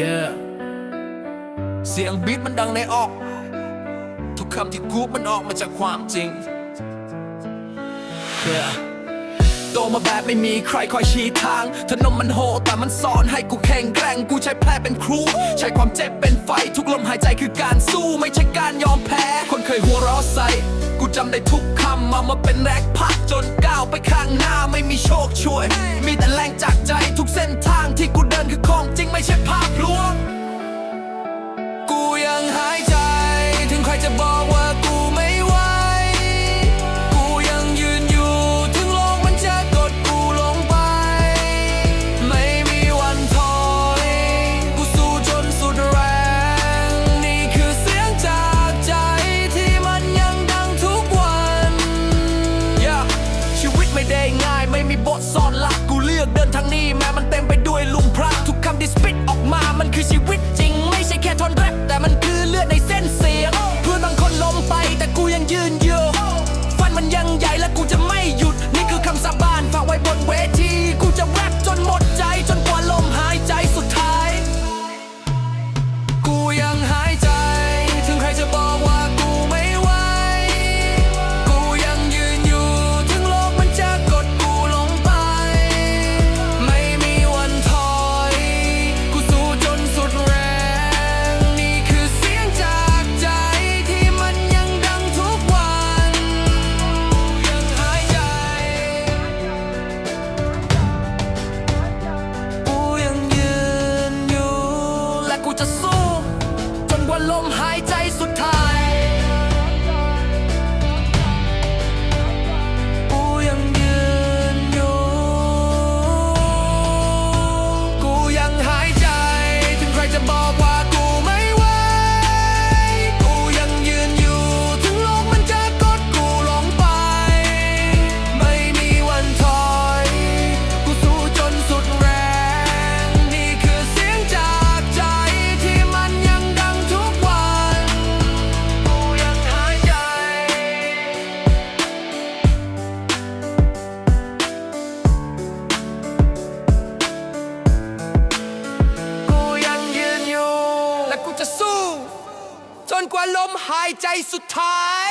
yeah เสียงบีทมันดังในออก ทุกคำที่กูมันออกมาจากความจริง yeah โตมาแบบไม่มีใครคอยชี้ทางถนนมันโหแต่มันสอนให้กูแข็งแกร่ง กูใช้แผลเป็นครู ใช้ความเจ็บเป็นไฟ ทุกลมหายใจคือการสู้ ไม่ใช่การยอมแพ้ คนเคยหัวเราะใส่กูจำได้ทุกคำเอามาเป็นแรกพักจนก้าวไปข้างหน้าไม่มีโชคช่วย มีแต่แรงจากใจทุกเส้นทางที่กูเดินคือของจริงไม่ใช่ภาพ ได้ง่าย ไม่มีบทสอนหลักกูเลือกเดินทางนี้แม้มันเต็มไป มหายใจสุดท้าย กูยังยืนอยู่ กูยังหายใจ ถึงใครจะบอกว่า จนกว่าลมหายใจสุดท้าย